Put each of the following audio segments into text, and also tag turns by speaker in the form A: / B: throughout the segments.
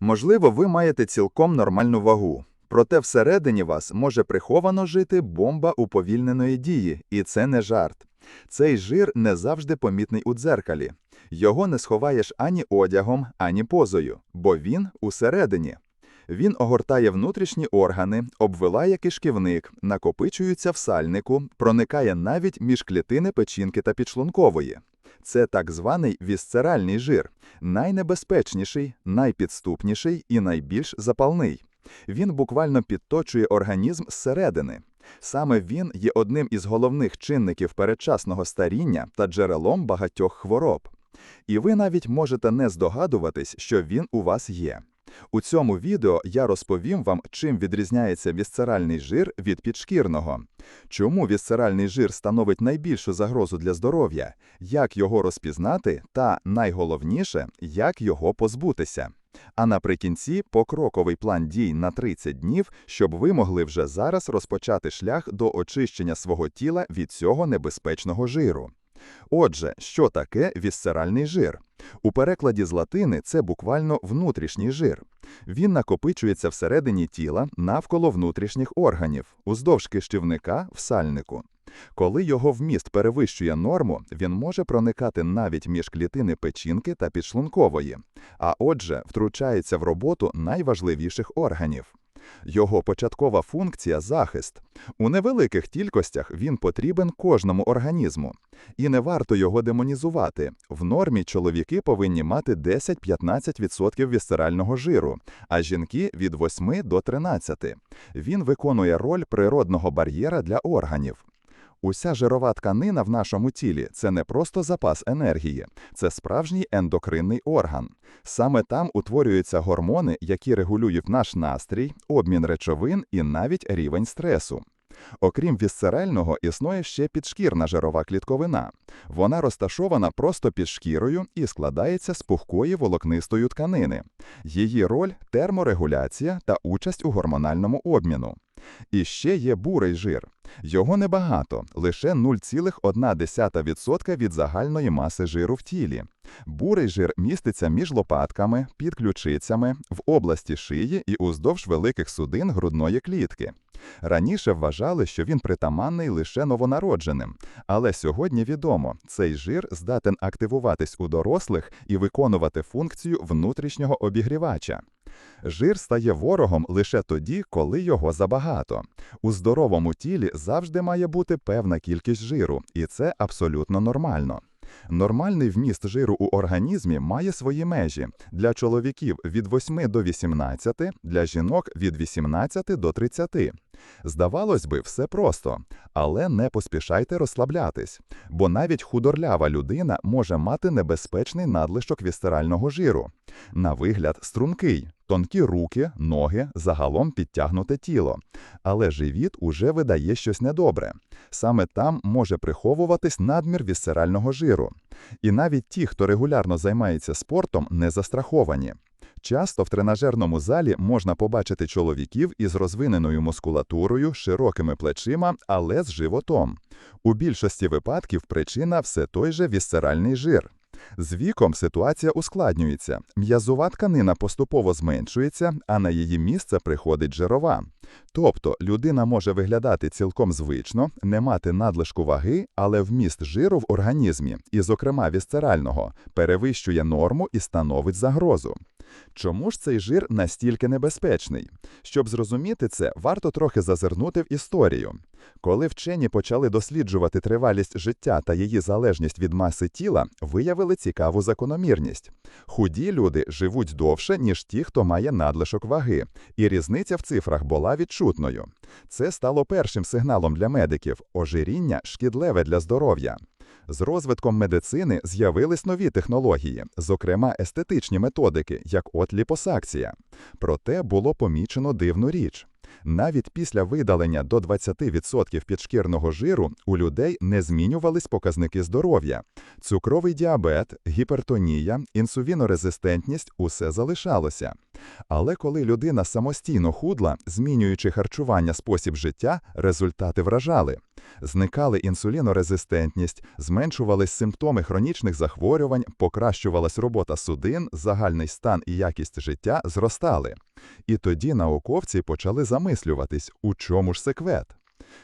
A: Можливо, ви маєте цілком нормальну вагу. Проте всередині вас може приховано жити бомба уповільненої дії, і це не жарт. Цей жир не завжди помітний у дзеркалі. Його не сховаєш ані одягом, ані позою, бо він усередині. Він огортає внутрішні органи, обвилає кишківник, накопичується в сальнику, проникає навіть між клітини печінки та підшлункової. Це так званий вісцеральний жир, найнебезпечніший, найпідступніший і найбільш запальний. Він буквально підточує організм зсередини. Саме він є одним із головних чинників передчасного старіння та джерелом багатьох хвороб. І ви навіть можете не здогадуватись, що він у вас є. У цьому відео я розповім вам, чим відрізняється вісцеральний жир від підшкірного, чому вісцеральний жир становить найбільшу загрозу для здоров'я, як його розпізнати та, найголовніше, як його позбутися. А наприкінці покроковий план дій на 30 днів, щоб ви могли вже зараз розпочати шлях до очищення свого тіла від цього небезпечного жиру. Отже, що таке вісцеральний жир? У перекладі з латини це буквально внутрішній жир. Він накопичується всередині тіла навколо внутрішніх органів, уздовж кишківника в сальнику. Коли його вміст перевищує норму, він може проникати навіть між клітини печінки та підшлункової, а отже, втручається в роботу найважливіших органів. Його початкова функція захист. У невеликих кількостях він потрібен кожному організму. І не варто його демонізувати. В нормі чоловіки повинні мати 10-15% вісцерального жиру, а жінки від 8 до 13. Він виконує роль природного бар'єра для органів. Уся жирова тканина в нашому тілі це не просто запас енергії, це справжній ендокринний орган. Саме там утворюються гормони, які регулюють наш настрій, обмін речовин і навіть рівень стресу. Окрім вісцерального, існує ще підшкірна жирова клітковина. Вона розташована просто під шкірою і складається з пухкої волокнистої тканини. Її роль терморегуляція та участь у гормональному обміну. І ще є бурий жир. Його небагато, лише 0,1% від загальної маси жиру в тілі. Бурий жир міститься між лопатками, під ключицями, в області шиї і уздовж великих судин грудної клітки. Раніше вважали, що він притаманний лише новонародженим, але сьогодні відомо, цей жир здатен активуватись у дорослих і виконувати функцію внутрішнього обігрівача. Жир стає ворогом лише тоді, коли його забагато. У здоровому тілі завжди має бути певна кількість жиру, і це абсолютно нормально. Нормальний вміст жиру у організмі має свої межі для чоловіків від 8 до 18, для жінок від 18 до 30. Здавалось би, все просто, але не поспішайте розслаблятись, бо навіть худорлява людина може мати небезпечний надлишок вісцерального жиру. На вигляд, стрункий, тонкі руки, ноги, загалом підтягнуте тіло. Але живіт уже видає щось недобре. Саме там може приховуватись надмір вісцерального жиру. І навіть ті, хто регулярно займається спортом, не застраховані. Часто в тренажерному залі можна побачити чоловіків із розвиненою мускулатурою, широкими плечима, але з животом. У більшості випадків причина все той же вісцеральний жир. З віком ситуація ускладнюється. М'язова тканина поступово зменшується, а на її місце приходить жирова. Тобто людина може виглядати цілком звично, не мати надлишку ваги, але вміст жиру в організмі, і, зокрема, вісцерального, перевищує норму і становить загрозу. Чому ж цей жир настільки небезпечний? Щоб зрозуміти це, варто трохи зазирнути в історію. Коли вчені почали досліджувати тривалість життя та її залежність від маси тіла, виявили цікаву закономірність. Худі люди живуть довше, ніж ті, хто має надлишок ваги, і різниця в цифрах була відчутною. Це стало першим сигналом для медиків ожиріння шкідлеве для здоров'я. З розвитком медицини з'явились нові технології, зокрема естетичні методики, як от ліпосакція. Проте було помічено дивну річ. Навіть після видалення до 20% підшкірного жиру у людей не змінювались показники здоров'я. Цукровий діабет, гіпертонія, інсулінорезистентність усе залишалося. Але коли людина самостійно худла, змінюючи харчування спосіб життя, результати вражали. Зникали інсулінорезистентність, зменшувались симптоми хронічних захворювань, покращувалась робота судин, загальний стан і якість життя зростали. І тоді науковці почали замислюватись, у чому ж секвет.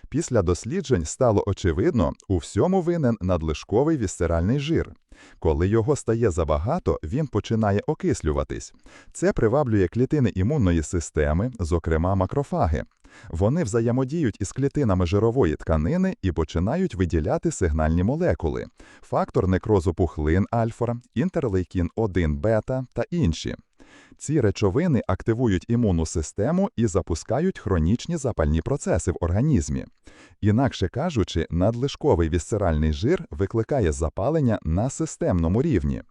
A: Після досліджень стало очевидно, у всьому винен надлишковий вісцеральний жир. Коли його стає забагато, він починає окислюватись. Це приваблює клітини імунної системи, зокрема макрофаги. Вони взаємодіють із клітинами жирової тканини і починають виділяти сигнальні молекули, фактор некрозу пухлин альфа, інтерлейкін 1 бета та інші. Ці речовини активують імунну систему і запускають хронічні запальні процеси в організмі. Інакше кажучи, надлишковий вісцеральний жир викликає запалення на системному рівні.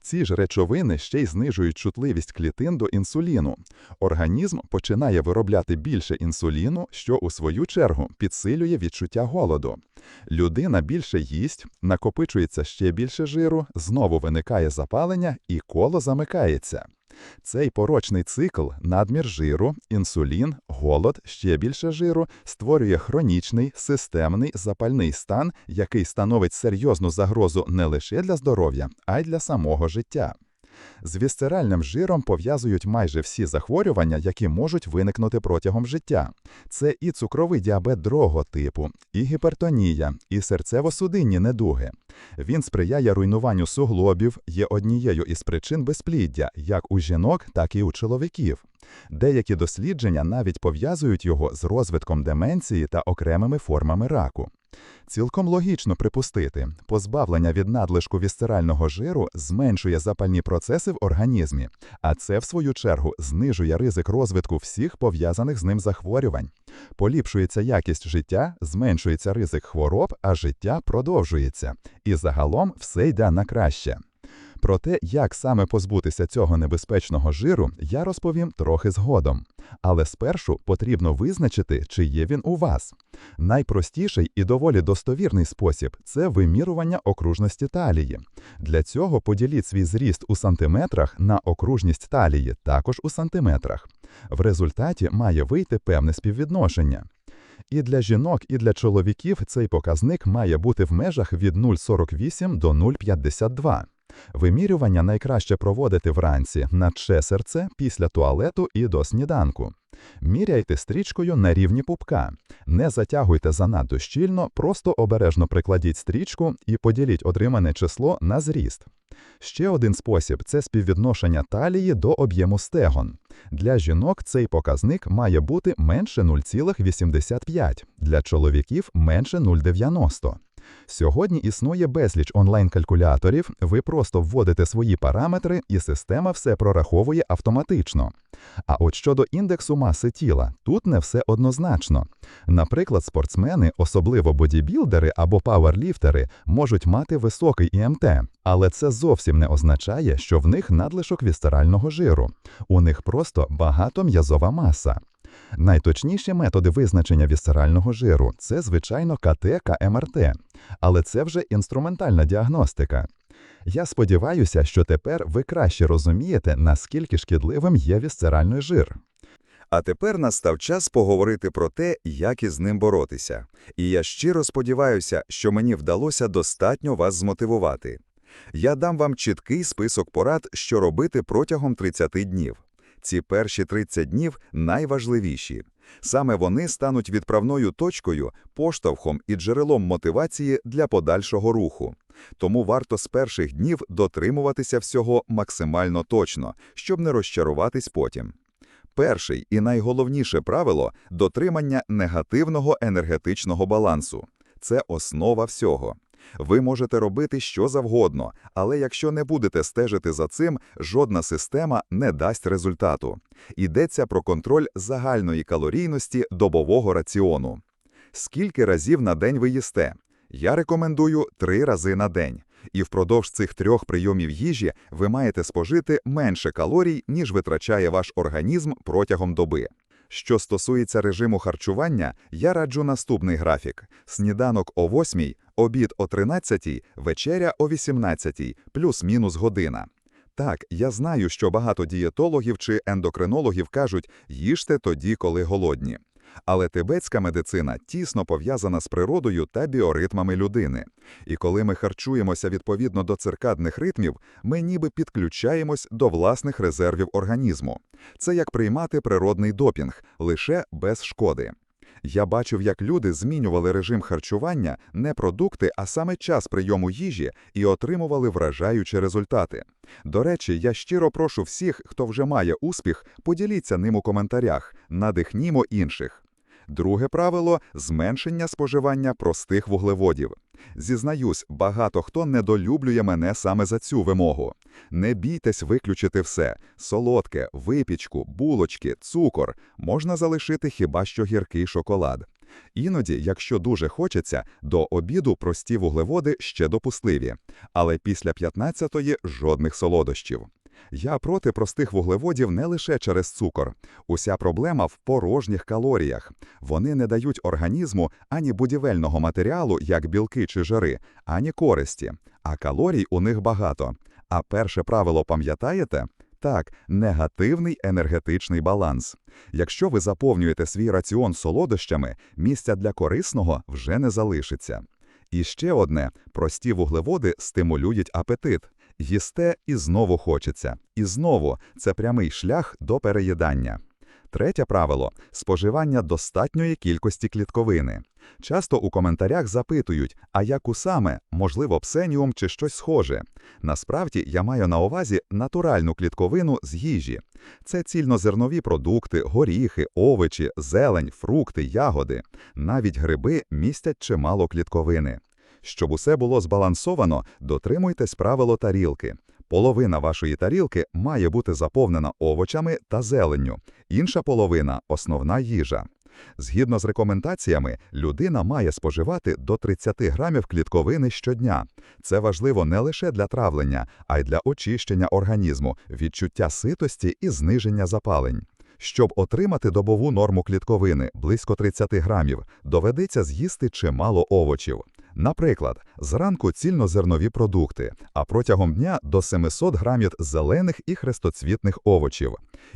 A: Ці ж речовини ще й знижують чутливість клітин до інсуліну. Організм починає виробляти більше інсуліну, що у свою чергу підсилює відчуття голоду. Людина більше їсть, накопичується ще більше жиру, знову виникає запалення і коло замикається. Цей порочний цикл, надмір жиру, інсулін, голод, ще більше жиру, створює хронічний, системний запальний стан, який становить серйозну загрозу не лише для здоров'я, а й для самого життя. З вісцеральним жиром пов'язують майже всі захворювання, які можуть виникнути протягом життя. Це і цукровий діабет другого типу, і гіпертонія, і серцево-судинні недуги. Він сприяє руйнуванню суглобів, є однією із причин безпліддя, як у жінок, так і у чоловіків. Деякі дослідження навіть пов'язують його з розвитком деменції та окремими формами раку. Цілком логічно припустити, позбавлення від надлишку вісцерального жиру зменшує запальні процеси в організмі, а це, в свою чергу, знижує ризик розвитку всіх пов'язаних з ним захворювань. Поліпшується якість життя, зменшується ризик хвороб, а життя продовжується. І загалом все йде на краще. Про те, як саме позбутися цього небезпечного жиру, я розповім трохи згодом. Але спершу потрібно визначити, чи є він у вас. Найпростіший і доволі достовірний спосіб це вимірювання окружності талії. Для цього поділіть свій зріст у сантиметрах на окружність талії, також у сантиметрах. В результаті має вийти певне співвідношення. І для жінок, і для чоловіків цей показник має бути в межах від 0,48 до 0,52. Вимірювання найкраще проводити вранці на че серце після туалету і до сніданку. Міряйте стрічкою на рівні пупка. Не затягуйте занадто щільно, просто обережно прикладіть стрічку і поділіть отримане число на зріст. Ще один спосіб це співвідношення талії до об'єму стегон. Для жінок цей показник має бути менше 0,85, для чоловіків менше 0,90. Сьогодні існує безліч онлайн-калькуляторів, ви просто вводите свої параметри, і система все прораховує автоматично. А от щодо індексу маси тіла, тут не все однозначно. Наприклад, спортсмени, особливо бодібілдери або пауерліфтери, можуть мати високий ІМТ, але це зовсім не означає, що в них надлишок вістерального жиру. У них просто багатом'язова маса. Найточніші методи визначення вісцерального жиру це, звичайно, КТ КМРТ, але це вже інструментальна діагностика. Я сподіваюся, що тепер ви краще розумієте, наскільки шкідливим є вісцеральний жир.
B: А тепер настав час поговорити про те, як із ним боротися. І я щиро сподіваюся, що мені вдалося достатньо вас змотивувати. Я дам вам чіткий список порад, що робити протягом 30 днів. Ці перші 30 днів найважливіші. Саме вони стануть відправною точкою, поштовхом і джерелом мотивації для подальшого руху. Тому варто з перших днів дотримуватися всього максимально точно, щоб не розчаруватись потім. Перший і найголовніше правило дотримання негативного енергетичного балансу. Це основа всього. Ви можете робити що завгодно, але якщо не будете стежити за цим, жодна система не дасть результату. Йдеться про контроль загальної калорійності добового раціону. Скільки разів на день ви їсте? Я рекомендую три рази на день. І впродовж цих трьох прийомів їжі ви маєте спожити менше калорій, ніж витрачає ваш організм протягом доби. Що стосується режиму харчування, я раджу наступний графік: сніданок о 8, обід о 13, вечеря о 18, плюс-мінус година. Так, я знаю, що багато дієтологів чи ендокринологів кажуть, їжте тоді, коли голодні. Але тибетська медицина тісно пов'язана з природою та біоритмами людини. І коли ми харчуємося відповідно до циркадних ритмів, ми ніби підключаємось до власних резервів організму. Це як приймати природний допінг, лише без шкоди. Я бачив, як люди змінювали режим харчування не продукти, а саме час прийому їжі і отримували вражаючі результати. До речі, я щиро прошу всіх, хто вже має успіх, поділіться ним у коментарях, надихнімо інших. Друге правило зменшення споживання простих вуглеводів. Зізнаюсь, багато хто недолюблює мене саме за цю вимогу. Не бійтесь виключити все: солодке, випічку, булочки, цукор можна залишити хіба що гіркий шоколад. Іноді, якщо дуже хочеться, до обіду прості вуглеводи ще допустливі, але після 15-ї жодних солодощів. Я проти простих вуглеводів не лише через цукор. Уся проблема в порожніх калоріях. Вони не дають організму ані будівельного матеріалу, як білки чи жири, ані користі, а калорій у них багато. А перше правило пам'ятаєте? Так, негативний енергетичний баланс. Якщо ви заповнюєте свій раціон солодощами, місця для корисного вже не залишиться. І ще одне: прості вуглеводи стимулюють апетит. Їсте і знову хочеться. І знову це прямий шлях до переїдання. Третє правило споживання достатньої кількості клітковини. Часто у коментарях запитують, а яку саме, можливо, псеніум чи щось схоже. Насправді я маю на увазі натуральну клітковину з їжі. Це цільнозернові продукти, горіхи, овочі, зелень, фрукти, ягоди. Навіть гриби містять чимало клітковини. Щоб усе було збалансовано, дотримуйтесь правило тарілки. Половина вашої тарілки має бути заповнена овочами та зеленню, інша половина основна їжа. Згідно з рекомендаціями, людина має споживати до 30 грамів клітковини щодня. Це важливо не лише для травлення, а й для очищення організму, відчуття ситості і зниження запалень. Щоб отримати добову норму клітковини близько 30 грамів, доведеться з'їсти чимало овочів. Наприклад, зранку цільнозернові продукти, а протягом дня до 700 грамів зелених і хрестоцвітних овочів.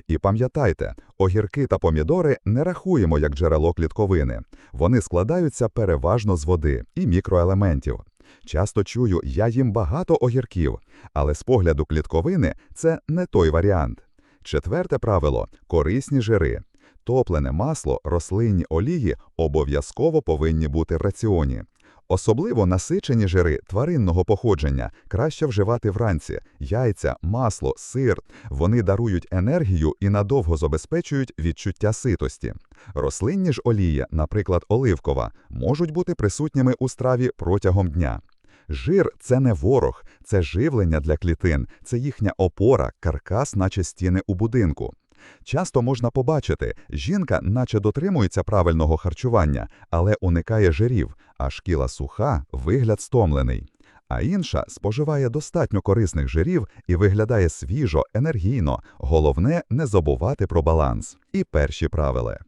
B: І пам'ятайте, огірки та помідори не рахуємо як джерело клітковини. Вони складаються переважно з води і мікроелементів. Часто чую, я їм багато огірків, але з погляду клітковини це не той варіант. Четверте правило корисні жири. Топлене масло, рослинні олії обов'язково повинні бути в раціоні. Особливо насичені жири тваринного походження краще вживати вранці яйця, масло, сир. Вони дарують енергію і надовго забезпечують відчуття ситості. Рослинні ж олії, наприклад, оливкова, можуть бути присутніми у страві протягом дня. Жир це не ворог, це живлення для клітин, це їхня опора, каркас, наче стіни у будинку. Часто можна побачити, жінка наче дотримується правильного харчування, але уникає жирів, а шкіла суха, вигляд стомлений. А інша споживає достатньо корисних жирів і виглядає свіжо, енергійно. Головне не забувати про баланс. І перші правила.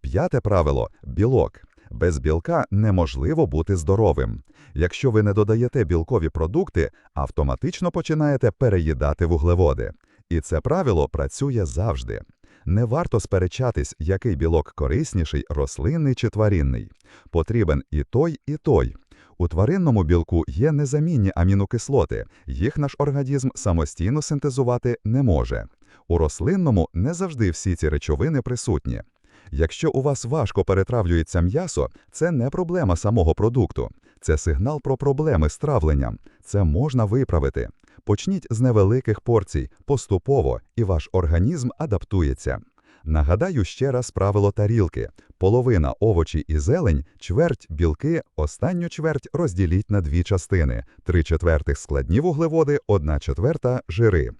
B: П'яте правило білок. Без білка неможливо бути здоровим. Якщо ви не додаєте білкові продукти, автоматично починаєте переїдати вуглеводи. І це правило працює завжди. Не варто сперечатись, який білок корисніший, рослинний чи тваринний. Потрібен і той, і той. У тваринному білку є незамінні амінокислоти, їх наш організм самостійно синтезувати не може. У рослинному не завжди всі ці речовини присутні. Якщо у вас важко перетравлюється м'ясо, це не проблема самого продукту, це сигнал про проблеми з травленням. Це можна виправити. Почніть з невеликих порцій, поступово, і ваш організм адаптується. Нагадаю ще раз правило тарілки: половина овочі і зелень, чверть білки, останню чверть розділіть на дві частини: три четвертих складні вуглеводи, одна четверта жири.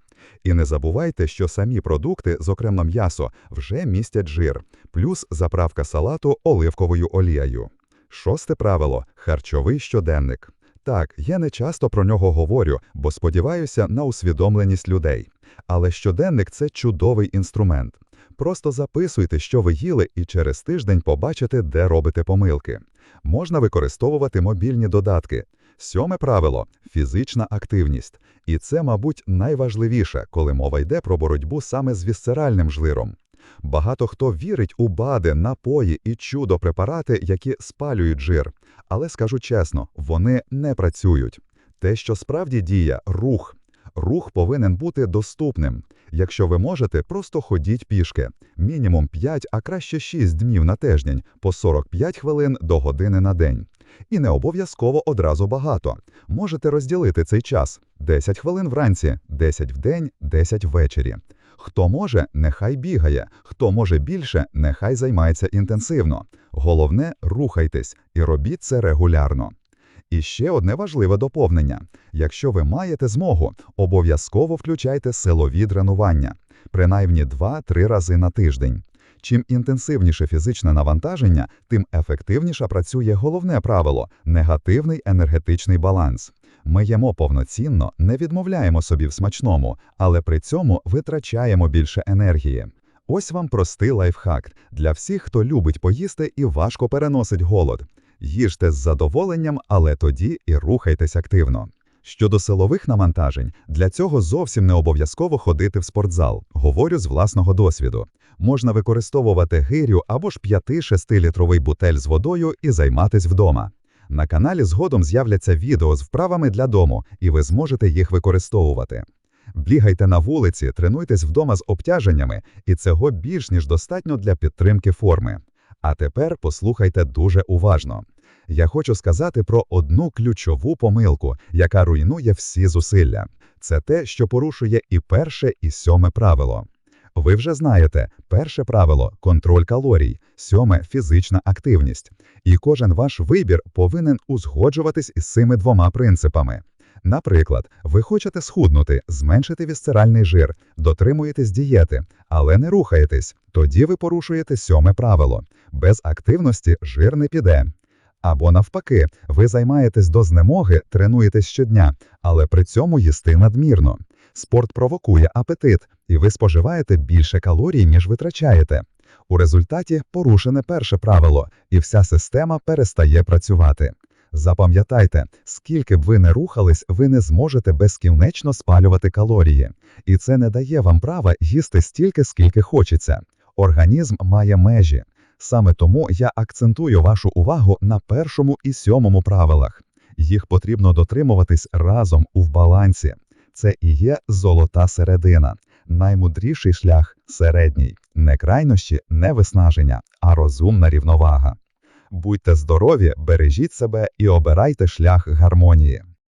B: І не забувайте, що самі продукти, зокрема м'ясо, вже містять жир, плюс заправка салату оливковою олією. Шосте правило харчовий щоденник. Так, я не часто про нього говорю, бо сподіваюся на усвідомленість людей. Але щоденник це чудовий інструмент. Просто записуйте, що ви їли, і через тиждень побачите, де робите помилки. Можна використовувати мобільні додатки. Сьоме правило фізична активність. І це, мабуть, найважливіше, коли мова йде про боротьбу саме з вісцеральним жиром. Багато хто вірить у БАДи, напої і чудо-препарати, які спалюють жир. Але скажу чесно, вони не працюють. Те, що справді діє – рух. Рух повинен бути доступним. Якщо ви можете, просто ходіть пішки. Мінімум 5, а краще 6 днів на тиждень, по 45 хвилин до години на день. І не обов'язково одразу багато. Можете розділити цей час – 10 хвилин вранці, 10 вдень, 10 ввечері. Хто може, нехай бігає, хто може більше, нехай займається інтенсивно. Головне – рухайтесь і робіть це регулярно. І ще одне важливе доповнення. Якщо ви маєте змогу, обов'язково включайте силові тренування, принаймні 2-3 рази на тиждень. Чим інтенсивніше фізичне навантаження, тим ефективніше працює головне правило – негативний енергетичний баланс. Ми їмо повноцінно, не відмовляємо собі в смачному, але при цьому витрачаємо більше енергії. Ось вам простий лайфхак для всіх, хто любить поїсти і важко переносить голод. Їжте з задоволенням, але тоді і рухайтесь активно. Щодо силових навантажень, для цього зовсім не обов'язково ходити в спортзал. Говорю з власного досвіду. Можна використовувати гирю або ж 5-6-літровий бутель з водою і займатись вдома. На каналі згодом з'являться відео з вправами для дому, і ви зможете їх використовувати. Бігайте на вулиці, тренуйтесь вдома з обтяженнями, і цього більш ніж достатньо для підтримки форми. А тепер послухайте дуже уважно. Я хочу сказати про одну ключову помилку, яка руйнує всі зусилля. Це те, що порушує і перше, і сьоме правило. Ви вже знаєте, перше правило контроль калорій, сьоме фізична активність. І кожен ваш вибір повинен узгоджуватись із цими двома принципами. Наприклад, ви хочете схуднути, зменшити вісцеральний жир, дотримуєтесь дієти, але не рухаєтесь. Тоді ви порушуєте сьоме правило. Без активності жир не піде. Або навпаки, ви займаєтесь до знемоги, тренуєтесь щодня, але при цьому їсти надмірно. Спорт провокує апетит, і ви споживаєте більше калорій, ніж витрачаєте. У результаті порушене перше правило, і вся система перестає працювати. Запам'ятайте, скільки б ви не рухались, ви не зможете безкінечно спалювати калорії. І це не дає вам права їсти стільки, скільки хочеться. Організм має межі. Саме тому я акцентую вашу увагу на першому і сьомому правилах. Їх потрібно дотримуватись разом у балансі. Це і є золота середина. Наймудріший шлях середній. Не крайнощі, не виснаження, а розумна рівновага. Будьте здорові, бережіть себе і обирайте шлях гармонії.